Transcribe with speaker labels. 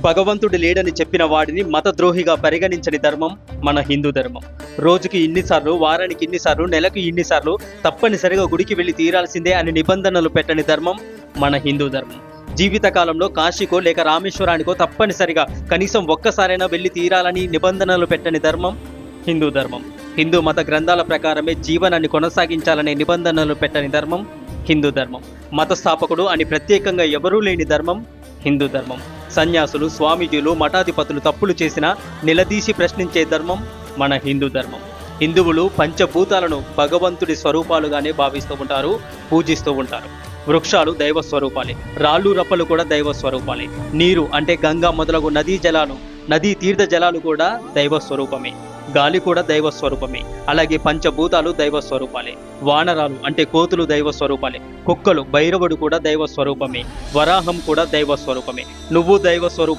Speaker 1: భగవంతుడు లేడని చెప్పిన వాడిని మతద్రోహిగా పరిగణించని ధర్మం మన హిందూ ధర్మం. రోజుకి ఇన్నిసార్లు వారానికి ఇన్నిసార్లు నెలకు ఇన్నిసార్లు తప్పనిసరిగా గుడికి వెళ్ళి తీరాల్సిందే అని నిబంధనలు పెట్టని ధర్మం మన హిందూ ధర్మం. జీవితకాలంలో కాశీకో లేక రామేశ్వరానికో తప్పనిసరిగా కనీసం ఒక్కసారైనా వెళ్ళి తీరాలని నిబంధనలు పెట్టని ధర్మం హిందూ ధర్మం. హిందూ మత గ్రంథాల ప్రకారమే జీవనాన్ని కొనసాగించాలనే నిబంధనలు పెట్టని ధర్మం హిందూ ధర్మం. మత స్థాపకుడు అని ప్రత్యేకంగా ఎవరూ లేని ధర్మం హిందూ ధర్మం. సన్యాసులు స్వామీజీలు మఠాధిపతులు తప్పులు చేసినా నిలదీసి ప్రశ్నించే ధర్మం మన హిందూ ధర్మం. హిందువులు పంచభూతాలను భగవంతుడి స్వరూపాలుగానే భావిస్తూ ఉంటారు పూజిస్తూ ఉంటారు. వృక్షాలు దైవ స్వరూపాలే రాళ్ళు రప్పలు కూడా దైవ స్వరూపాలే. నీరు అంటే గంగా మొదలగు నదీ జలాలు నదీ తీర్థ జలాలు కూడా దైవ స్వరూపమే. గాలి కూడా దైవ స్వరూపమే. అలాగే పంచభూతాలు దైవ స్వరూపాలే. వానరాలు అంటే కోతులు దైవ స్వరూపాలే. కుక్కలు భైరవుడు కూడా దైవ స్వరూపమే. వరాహం కూడా దైవ స్వరూపమే. నువ్వు దైవ స్వరూపం